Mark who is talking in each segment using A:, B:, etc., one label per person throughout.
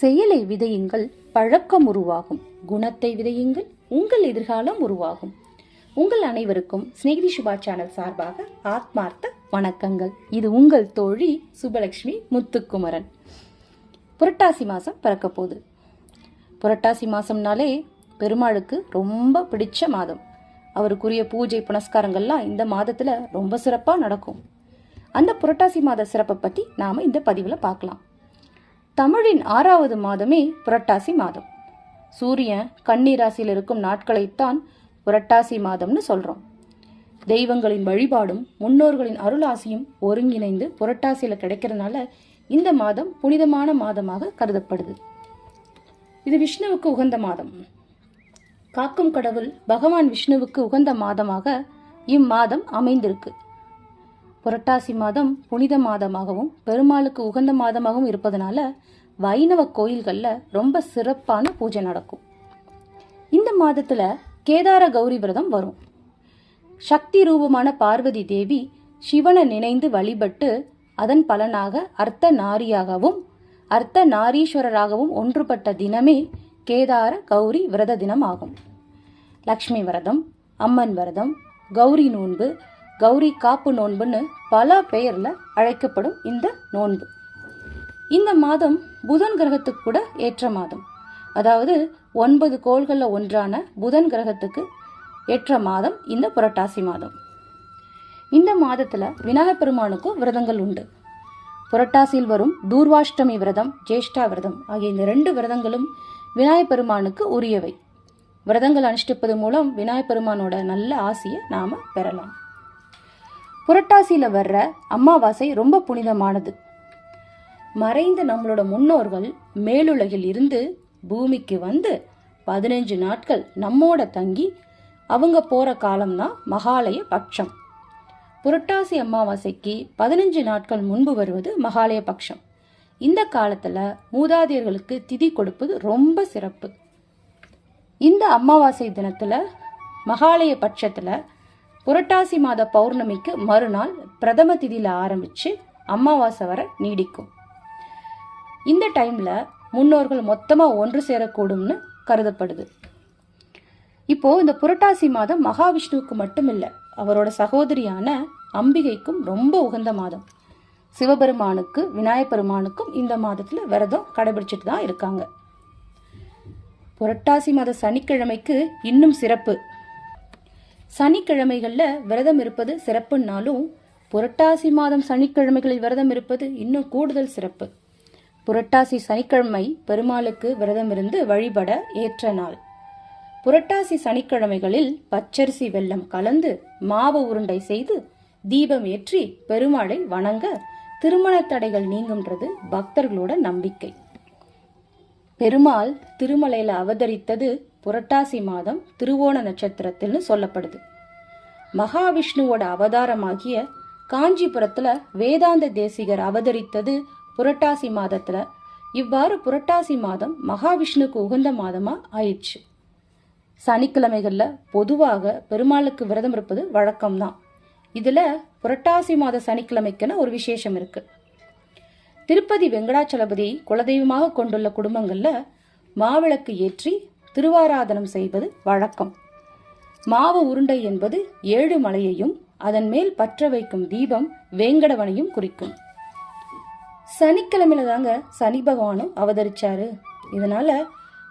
A: செயலை விதையுங்கள் பழக்கம் உருவாகும். குணத்தை விதையுங்கள் உங்கள் எதிர்காலம் உருவாகும். உங்கள் அனைவருக்கும் ஸ்நேகிதி சுபா சேனல் சார்பாக ஆத்மார்த்த வணக்கங்கள். இது உங்கள் தோழி சுபலட்சுமி முத்துக்குமரன். புரட்டாசி மாதம் பிறக்க போகுது. புரட்டாசி மாதம்னாலே பெருமாளுக்கு ரொம்ப பிடிச்ச மாதம். அவருக்குரிய பூஜை புனஸ்காரங்கள்லாம் இந்த மாதத்தில் ரொம்ப சிறப்பாக நடக்கும். அந்த புரட்டாசி மாத சிறப்பை பற்றி நாம் இந்த பதிவில் பார்க்கலாம். தமிழின் ஆறாவது மாதமே புரட்டாசி மாதம். சூரியன் கன்னிராசியில் இருக்கும் நாட்களைத்தான் புரட்டாசி மாதம்னு சொல்கிறோம் தெய்வங்களின் வழிபாடும் முன்னோர்களின் அருளாசியும் ஒருங்கிணைந்து புரட்டாசியில் கிடைக்கிறதுனால இந்த மாதம் புனிதமான மாதமாக கருதப்படுது. இது விஷ்ணுவுக்கு உகந்த மாதம். காக்கும் கடவுள் பகவான் விஷ்ணுவுக்கு உகந்த மாதமாக இம்மாதம் அமைந்திருக்கு. புரட்டாசி மாதம் புனித மாதமாகவும் பெருமாளுக்கு உகந்த மாதமாகவும் இருப்பதனால வைணவ கோயில்களில் ரொம்ப சிறப்பான பூஜை நடக்கும். இந்த மாதத்தில் கேதார கௌரி விரதம் வரும். சக்தி ரூபமான பார்வதி தேவி சிவனை நினைந்து வழிபட்டு அதன் பலனாக அர்த்த நாரியாகவும் அர்த்த நாரீஸ்வரராகவும் ஒன்றுபட்ட தினமே கேதார கௌரி விரத தினம் ஆகும். லக்ஷ்மி விரதம் அம்மன் விரதம் கௌரி நோன்பு கௌரி காப்பு நோன்புன்னு பல பெயரில் அழைக்கப்படும் இந்த நோன்பு. இந்த மாதம் புதன் கிரகத்துக்கு கூட ஏற்ற மாதம். அதாவது ஒன்பது கோள்களில் ஒன்றான புதன் கிரகத்துக்கு ஏற்ற மாதம் இந்த புரட்டாசி மாதம். இந்த மாதத்தில் விநாயகப் பெருமானுக்கும் விரதங்கள் உண்டு. புரட்டாசியில் வரும் தூர்வாஷ்டமி விரதம் ஜேஷ்டா விரதம் ஆகிய இந்த ரெண்டு விரதங்களும் விநாயகப் பெருமானுக்கு உரியவை. விரதங்கள் அனுஷ்டிப்பது மூலம் விநாயகப் பெருமானோட நல்ல ஆசையை நாம் பெறலாம். புரட்டாசியில் வர்ற அமாவாசை ரொம்ப புனிதமானது. மறைந்த நம்மளோட முன்னோர்கள் மேலுலகில் இருந்து பூமிக்கு வந்து பதினஞ்சு நாட்கள் நம்மோட தங்கி அவங்க போகிற காலம்தான் மகாலய பட்சம். புரட்டாசி அமாவாசைக்கு பதினஞ்சு நாட்கள் முன்பு வருவது மகாலய பட்சம். இந்த காலத்தில் மூதாதையர்களுக்கு திதி கொடுப்பது ரொம்ப சிறப்பு. இந்த அமாவாசை தினத்தில் மகாலய பட்சத்தில் புரட்டாசி மாத பௌர்ணமிக்கு மறுநாள் பிரதம திதியில் ஆரம்பித்து அமாவாசை வரை நீடிக்கும். இந்த டைமில் முன்னோர்கள் மொத்தமாக ஒன்று சேரக்கூடும்னு கருதப்படுது. இப்போ இந்த புரட்டாசி மாதம் மகாவிஷ்ணுவுக்கு மட்டும் இல்லை அவரோட சகோதரியான அம்பிகைக்கும் ரொம்ப உகந்த மாதம். சிவபெருமானுக்கு விநாயகப் பெருமானுக்கும் இந்த மாதத்தில் விரதம் கடைபிடிச்சிட்டு தான் இருக்காங்க. புரட்டாசி மாத சனிக்கிழமைக்கு இன்னும் சிறப்பு. சனிக்கிழமைகளில் விரதம் இருப்பது சிறப்புன்னாலும் புரட்டாசி மாதம் சனிக்கிழமைகளில் விரதம் இருப்பது இன்னும் கூடுதல் சிறப்பு. புரட்டாசி சனிக்கிழமை பெருமாளுக்கு விரதம் இருந்து வழிபட ஏற்ற நாள். புரட்டாசி சனிக்கிழமைகளில் பச்சரிசி வெல்லம் கலந்து மாவு உருண்டை செய்து தீபம் ஏற்றி பெருமாளை வணங்க திருமண தடைகள் நீங்கும்ன்றது பக்தர்களோட நம்பிக்கை. பெருமாள் திருமலையில அவதரித்தது புரட்டாசி மாதம் திருவோண நட்சத்திரத்தில்னு சொல்லப்படுது. மகாவிஷ்ணுவோட அவதாரமாகிய காஞ்சிபுரத்துல வேதாந்த தேசிகர் அவதரித்தது புரட்டாசி மாதத்துல. இவ்வாறு புரட்டாசி மாதம் மகாவிஷ்ணுக்கு உகந்த மாதமா ஆயிடுச்சு. சனிக்கிழமைகள்ல பொதுவாக பெருமாளுக்கு விரதம் இருப்பது வழக்கம்தான். இதுல புரட்டாசி மாத சனிக்கிழமைக்குன்னு ஒரு விசேஷம் இருக்கு. திருப்பதி வெங்கடாச்சலபதி குலதெய்வமாக கொண்டுள்ள குடும்பங்கள்ல மாவிளக்கு ஏற்றி திருவாராதனம் செய்வது வழக்கம். மாவு உருண்டை என்பது ஏழு மலையையும் அதன் மேல் பற்ற வைக்கும் தீபம் வேங்கடவனையும் குறிக்கும். சனிக்கிழமையில தாங்க சனி பகவானும் அவதரிச்சாரு. இதனால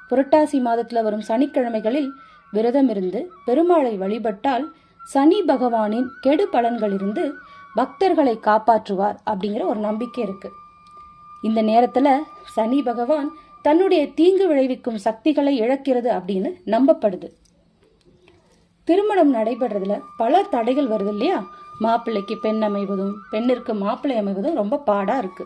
A: புரட்டாசி மாதத்துல வரும் சனிக்கிழமைகளில் விரதம் இருந்து பெருமாளை வழிபட்டால் சனி பகவானின் கெடு பலன்களிலிருந்து பக்தர்களை காப்பாற்றுவார் அப்படிங்கிற ஒரு நம்பிக்கை இருக்கு. இந்த நேரத்துல சனி பகவான் தன்னுடைய தீங்கு விளைவிக்கும் சக்திகளை இழக்கிறது அப்படின்னு நம்பப்படுது. திருமணம் நடைபெறதுல பல தடைகள் வருது இல்லையா? மாப்பிள்ளைக்கு பெண் அமைவதும் பெண்ணிற்கு மாப்பிள்ளை அமைவதும் ரொம்ப பாடா இருக்கு.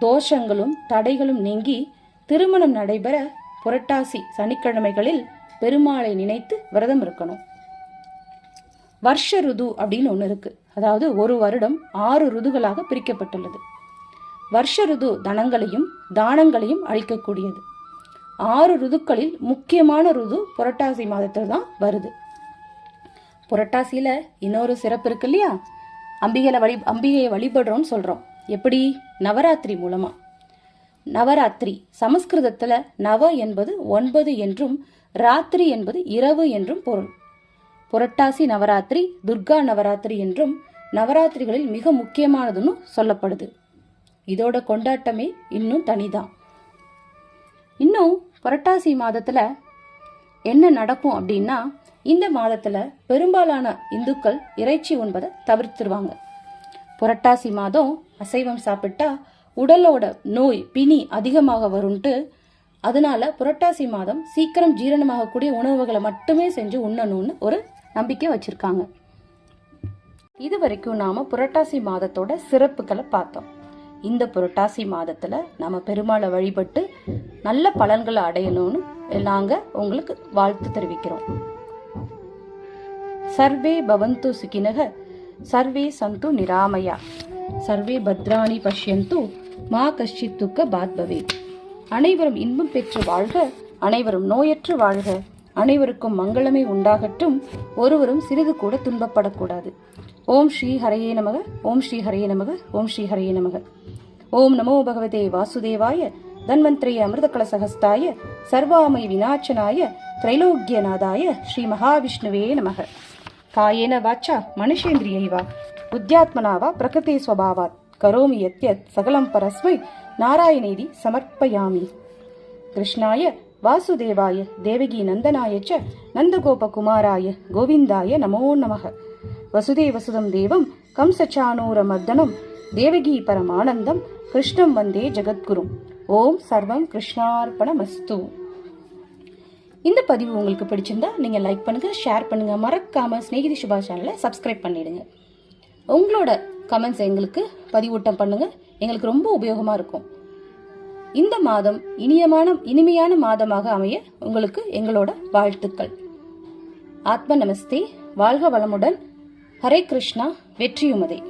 A: தோஷங்களும் தடைகளும் நீங்கி திருமணம் நடைபெற புரட்டாசி சனிக்கிழமைகளில் பெருமாளை நினைத்து விரதம் இருக்கணும். வருஷ ருது அப்படின்னு ஒன்று இருக்கு. அதாவது ஒரு வருடம் ஆறு ருதுகளாக பிரிக்கப்பட்டுள்ளது. வருஷ ருது தனங்களையும் தானங்களையும் அளிக்கக்கூடியது ஆறு ருதுக்களில் முக்கியமான ருது புரட்டாசி மாதத்தில் தான் வருது. புரட்டாசியில் இன்னொரு சிறப்பு இருக்கு இல்லையா? அம்பிகையில் வழி அம்பிகையை வழிபடுறோம்னு சொல்கிறோம் எப்படி? நவராத்திரி மூலமாக நவராத்திரி சமஸ்கிருதத்தில் நவ என்பது ஒன்பது என்றும் ராத்திரி என்பது இரவு என்றும் பொருள். புரட்டாசி நவராத்திரி துர்கா நவராத்திரி என்றும் நவராத்திரிகளில் மிக முக்கியமானதுன்னு சொல்லப்படுது. இதோட கொண்டாட்டமே இன்னும் தனிதான். இன்னும் புரட்டாசி மாதத்துல என்ன நடக்கும் அப்படின்னா இந்த மாதத்துல பெரும்பாலான இந்துக்கள் இறைச்சி உண்பதை தவிர்த்துருவாங்க. புரட்டாசி மாதம் அசைவம் சாப்பிட்டா உடலோட நோய் பிணி அதிகமாக வரும்ட்டு அதனால புரட்டாசி மாதம் சீக்கிரம் ஜீரணமாகக்கூடிய உணவுகளை மட்டுமே செஞ்சு உண்ணணும்னு ஒரு நம்பிக்கை வச்சிருக்காங்க. இது வரைக்கும் நாம புரட்டாசி மாதத்தோட சிறப்புகளை பார்த்தோம். இந்த புரட்டாசி மாதத்தில் நம்ம பெருமாளை வழிபட்டு நல்ல பலன்களை அடையணும்னு நாங்கள் உங்களுக்கு வாழ்த்து தெரிவிக்கிறோம். சர்வே பவந்து சுகினக சர்வே சந்து நிராமயா சர்வே பத்ராணி பஷ்யந்து மா கஷ்டித்துக்க பாத்பவே. அனைவரும் இன்பம் பெற்று வாழ்க அனைவரும் நோயற்று வாழ்க. அனைவருக்கும் மங்களமே உண்டாகட்டும். ஒருவரும் சிறிது கூட துன்பப்படக்கூடாது. ஓம் ஸ்ரீ ஹரையே நமக ஓம் ஸ்ரீ ஹரையே நமக ஓம் ஸ்ரீ ஹரையே நமக. ஓம் நமோ பகவதே வாசுதேவாய தன்வந்திரே அமிர்த கலசகஸ்தாய சர்வாமை விநாச்சனாய திரைலோக்கியநாதாய ஸ்ரீ மகாவிஷ்ணுவே நமக. காயேன வாச்சா மனுஷேந்திரியைவா புத்தியாத்மனாவா பிரகிருதி ஸ்வபாவாத் கரோமி யத்யத் சகலம் பரஸ்மை நாராயணேதி சமர்ப்பயாமி. கிருஷ்ணாய வாசுதேவாய தேவகி நந்தனாயச்ச நந்தகோப நந்தகோபகுமாராய கோவிந்தாய நமோ நமக. வசுதேவசுதம் தேவம் கம்சச்சானூர மர்தனம் தேவகி பரமானந்தம் கிருஷ்ணம் வந்தே ஜெகத்குரும் ஓம் சர்வம் கிருஷ்ணார்பணமஸ்து. இந்த பதிவு உங்களுக்கு பிடிச்சிருந்தா நீங்கள் லைக் பண்ணுங்கள் ஷேர் பண்ணுங்கள் மறக்காம ஸ்நேகிதி சுபா சேனலை சப்ஸ்கிரைப் பண்ணிடுங்க. உங்களோட கமெண்ட்ஸ் எங்களுக்கு பதிவூட்டம் பண்ணுங்கள் எங்களுக்கு ரொம்ப உபயோகமாக இருக்கும். இந்த மாதம் இனியமான இனிமையான மாதமாக அமைய உங்களுக்கு எங்களோட வாழ்த்துக்கள். ஆத்ம நமஸ்தே. வாழ்க வளமுடன். ஹரே கிருஷ்ணா. வெற்றியுமதே.